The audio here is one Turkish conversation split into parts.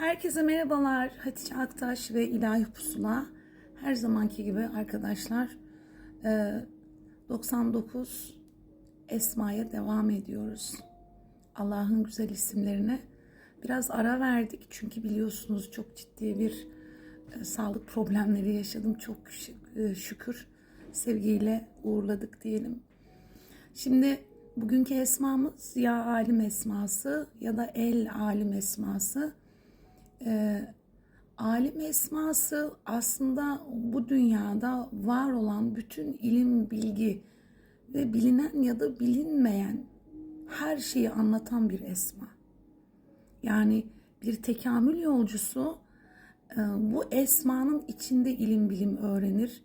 Herkese merhabalar. Hatice Aktaş ve İlahi Pusula. Her zamanki gibi arkadaşlar e, 99 Esma'ya devam ediyoruz. Allah'ın güzel isimlerine biraz ara verdik. Çünkü biliyorsunuz çok ciddi bir e, sağlık problemleri yaşadım. Çok e, şükür sevgiyle uğurladık diyelim. Şimdi bugünkü esmamız ya alim esması ya da el alim esması. Ee, alim esması aslında bu dünyada var olan bütün ilim, bilgi ve bilinen ya da bilinmeyen her şeyi anlatan bir esma. Yani bir tekamül yolcusu e, bu esmanın içinde ilim bilim öğrenir.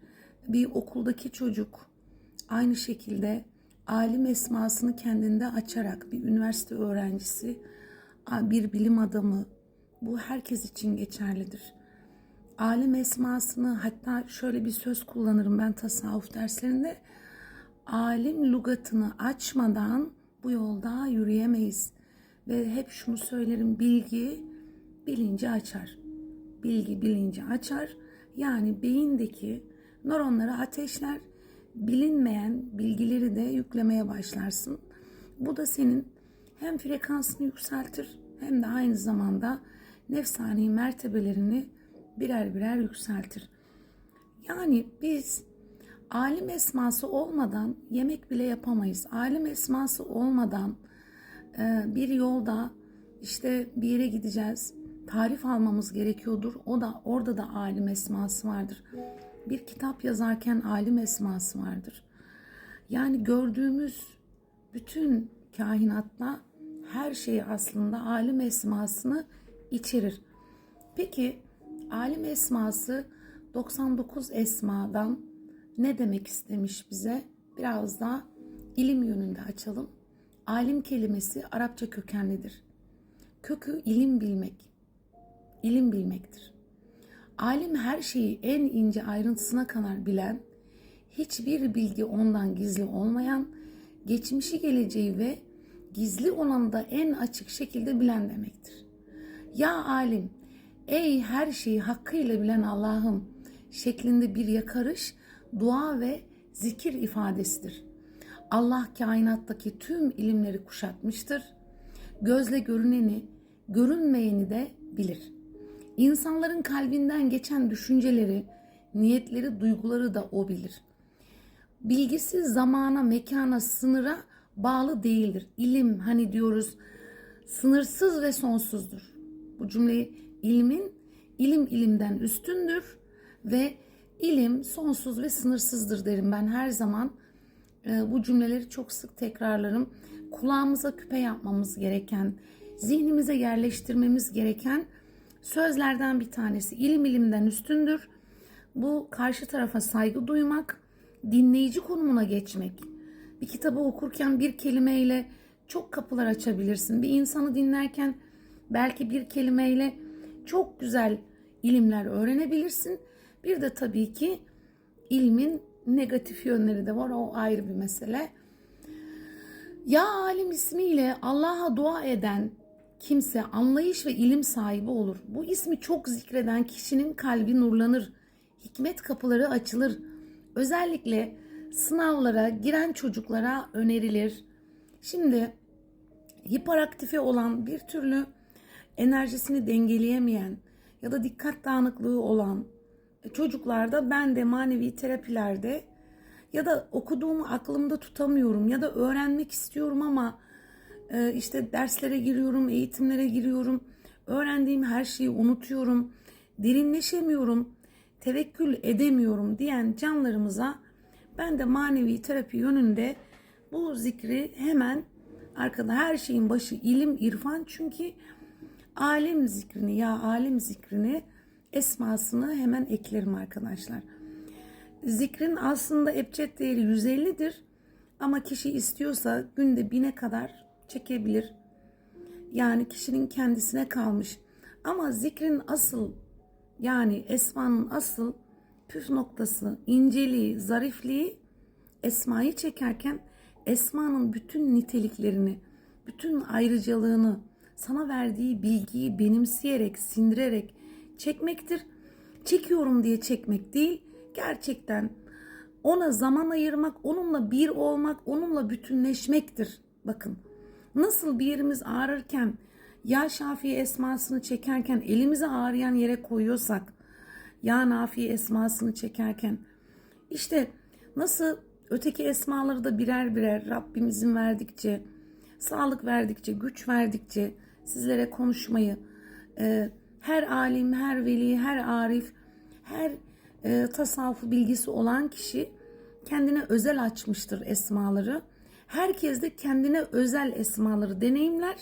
Bir okuldaki çocuk aynı şekilde alim esmasını kendinde açarak bir üniversite öğrencisi, bir bilim adamı bu herkes için geçerlidir. Alim esmasını hatta şöyle bir söz kullanırım ben tasavvuf derslerinde. Alim lugatını açmadan bu yolda yürüyemeyiz. Ve hep şunu söylerim bilgi bilinci açar. Bilgi bilinci açar. Yani beyindeki nöronları ateşler. Bilinmeyen bilgileri de yüklemeye başlarsın. Bu da senin hem frekansını yükseltir hem de aynı zamanda nefsani mertebelerini birer birer yükseltir. Yani biz alim esması olmadan yemek bile yapamayız. Alim esması olmadan e, bir yolda işte bir yere gideceğiz. Tarif almamız gerekiyordur. O da orada da alim esması vardır. Bir kitap yazarken alim esması vardır. Yani gördüğümüz bütün kainatla her şeyi aslında alim esmasını içerir. Peki alim esması 99 esmadan ne demek istemiş bize? Biraz daha ilim yönünde açalım. Alim kelimesi Arapça kökenlidir. Kökü ilim bilmek. İlim bilmektir. Alim her şeyi en ince ayrıntısına kadar bilen, hiçbir bilgi ondan gizli olmayan, geçmişi geleceği ve gizli olanı da en açık şekilde bilen demektir. Ya alim, ey her şeyi hakkıyla bilen Allah'ım şeklinde bir yakarış, dua ve zikir ifadesidir. Allah kainattaki tüm ilimleri kuşatmıştır. Gözle görüneni, görünmeyeni de bilir. İnsanların kalbinden geçen düşünceleri, niyetleri, duyguları da o bilir. Bilgisi zamana, mekana, sınıra bağlı değildir. İlim hani diyoruz sınırsız ve sonsuzdur. Bu cümleyi ilmin ilim ilimden üstündür ve ilim sonsuz ve sınırsızdır derim ben her zaman. E, bu cümleleri çok sık tekrarlarım. Kulağımıza küpe yapmamız gereken, zihnimize yerleştirmemiz gereken sözlerden bir tanesi. İlim ilimden üstündür. Bu karşı tarafa saygı duymak, dinleyici konumuna geçmek. Bir kitabı okurken bir kelimeyle çok kapılar açabilirsin. Bir insanı dinlerken belki bir kelimeyle çok güzel ilimler öğrenebilirsin. Bir de tabii ki ilmin negatif yönleri de var. O ayrı bir mesele. Ya alim ismiyle Allah'a dua eden kimse anlayış ve ilim sahibi olur. Bu ismi çok zikreden kişinin kalbi nurlanır. Hikmet kapıları açılır. Özellikle sınavlara giren çocuklara önerilir. Şimdi hiperaktife olan bir türlü enerjisini dengeleyemeyen ya da dikkat dağınıklığı olan çocuklarda ben de manevi terapilerde ya da okuduğumu aklımda tutamıyorum ya da öğrenmek istiyorum ama e, işte derslere giriyorum, eğitimlere giriyorum. Öğrendiğim her şeyi unutuyorum. Derinleşemiyorum. Tevekkül edemiyorum diyen canlarımıza ben de manevi terapi yönünde bu zikri hemen arkada her şeyin başı ilim, irfan çünkü alim zikrini ya alim zikrini esmasını hemen eklerim arkadaşlar. Zikrin aslında ebced değeri 150'dir ama kişi istiyorsa günde 1000'e kadar çekebilir. Yani kişinin kendisine kalmış. Ama zikrin asıl yani esmanın asıl püf noktası, inceliği, zarifliği esmayı çekerken esmanın bütün niteliklerini, bütün ayrıcalığını sana verdiği bilgiyi benimseyerek, sindirerek çekmektir. Çekiyorum diye çekmek değil, gerçekten ona zaman ayırmak, onunla bir olmak, onunla bütünleşmektir. Bakın nasıl bir yerimiz ağrırken ya Şafii esmasını çekerken elimizi ağrıyan yere koyuyorsak ya Nafi esmasını çekerken işte nasıl öteki esmaları da birer birer Rabbimizin verdikçe sağlık verdikçe güç verdikçe sizlere konuşmayı e, her alim her veli her arif her e, tasavvuf bilgisi olan kişi kendine özel açmıştır esmaları. Herkes de kendine özel esmaları deneyimler.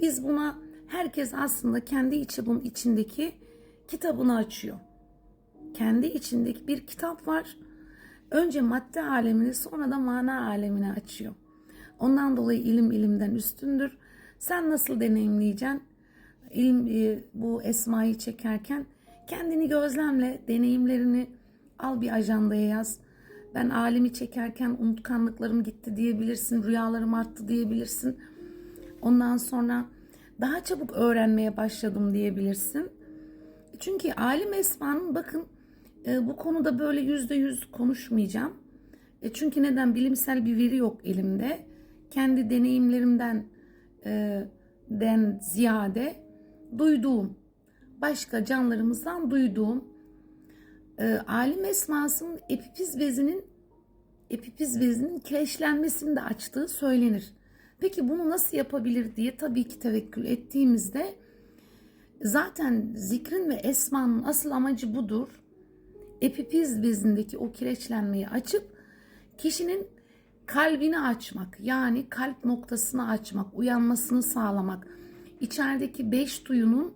Biz buna herkes aslında kendi içi bunun içindeki kitabını açıyor. Kendi içindeki bir kitap var. Önce madde alemini sonra da mana alemini açıyor. Ondan dolayı ilim ilimden üstündür. Sen nasıl deneyimleyeceksin? İlim e, bu esmayı çekerken kendini gözlemle, deneyimlerini al bir ajandaya yaz. Ben alimi çekerken unutkanlıklarım gitti diyebilirsin, rüyalarım arttı diyebilirsin. Ondan sonra daha çabuk öğrenmeye başladım diyebilirsin. Çünkü alim esmanın bakın e, bu konuda böyle yüzde yüz konuşmayacağım. E, çünkü neden bilimsel bir veri yok elimde. Kendi deneyimlerimden e, den ziyade duyduğum, başka canlarımızdan duyduğum e, alim esmasının epifiz bezinin epifiz bezinin kireçlenmesini de açtığı söylenir. Peki bunu nasıl yapabilir diye tabii ki tevekkül ettiğimizde zaten zikrin ve esmanın asıl amacı budur. Epifiz bezindeki o kireçlenmeyi açıp kişinin kalbini açmak yani kalp noktasını açmak, uyanmasını sağlamak. İçerideki beş duyunun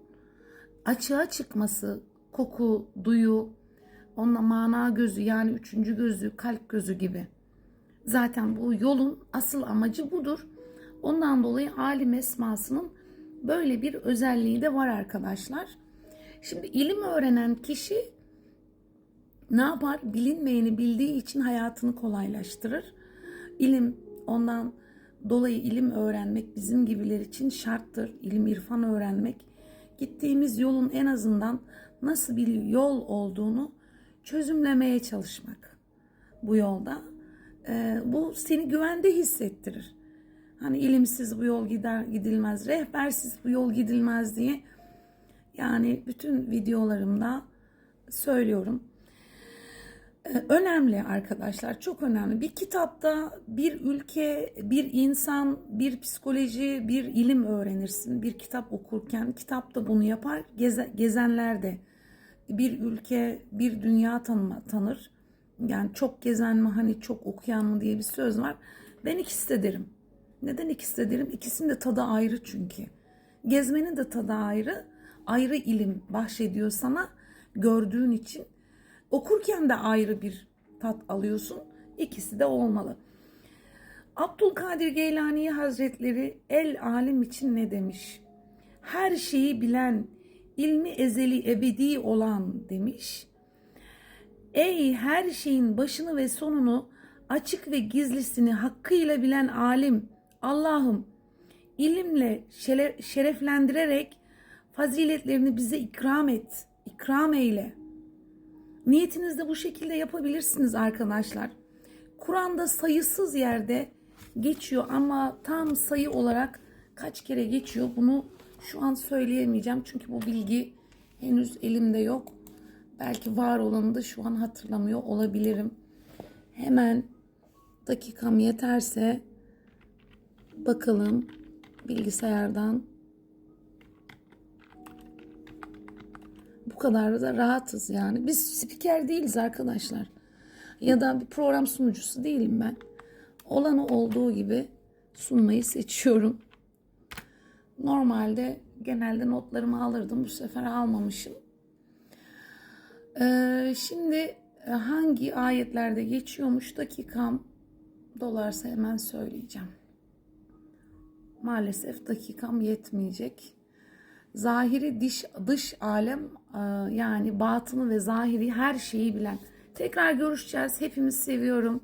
açığa çıkması, koku, duyu, onunla mana gözü yani üçüncü gözü, kalp gözü gibi. Zaten bu yolun asıl amacı budur. Ondan dolayı alim esmasının böyle bir özelliği de var arkadaşlar. Şimdi ilim öğrenen kişi ne yapar? Bilinmeyeni bildiği için hayatını kolaylaştırır. İlim ondan dolayı ilim öğrenmek bizim gibiler için şarttır. İlim irfan öğrenmek. Gittiğimiz yolun en azından nasıl bir yol olduğunu çözümlemeye çalışmak bu yolda. Ee, bu seni güvende hissettirir. Hani ilimsiz bu yol gider gidilmez, rehbersiz bu yol gidilmez diye. Yani bütün videolarımda söylüyorum. Önemli arkadaşlar, çok önemli. Bir kitapta bir ülke, bir insan, bir psikoloji, bir ilim öğrenirsin. Bir kitap okurken kitap da bunu yapar. Geze, gezenler de bir ülke, bir dünya tanıma, tanır. Yani çok gezen mi hani çok okuyan mı diye bir söz var. Ben ikisi de derim. Neden ikisi de derim? İkisinin de tadı ayrı çünkü. Gezmenin de tadı ayrı. Ayrı ilim bahşediyor sana gördüğün için. Okurken de ayrı bir tat alıyorsun. İkisi de olmalı. Abdülkadir Geylani Hazretleri el alim için ne demiş? Her şeyi bilen, ilmi ezeli ebedi olan demiş. Ey her şeyin başını ve sonunu açık ve gizlisini hakkıyla bilen alim Allah'ım ilimle şereflendirerek faziletlerini bize ikram et, ikram eyle. Niyetinizde bu şekilde yapabilirsiniz arkadaşlar. Kur'an'da sayısız yerde geçiyor ama tam sayı olarak kaç kere geçiyor bunu şu an söyleyemeyeceğim. Çünkü bu bilgi henüz elimde yok. Belki var olanı da şu an hatırlamıyor olabilirim. Hemen dakikam yeterse bakalım bilgisayardan bu kadar da rahatız yani. Biz spiker değiliz arkadaşlar. Ya da bir program sunucusu değilim ben. Olanı olduğu gibi sunmayı seçiyorum. Normalde genelde notlarımı alırdım. Bu sefer almamışım. Ee, şimdi hangi ayetlerde geçiyormuş dakikam dolarsa hemen söyleyeceğim. Maalesef dakikam yetmeyecek. Zahiri dış, dış alem yani batını ve zahiri her şeyi bilen. Tekrar görüşeceğiz. Hepimiz seviyorum.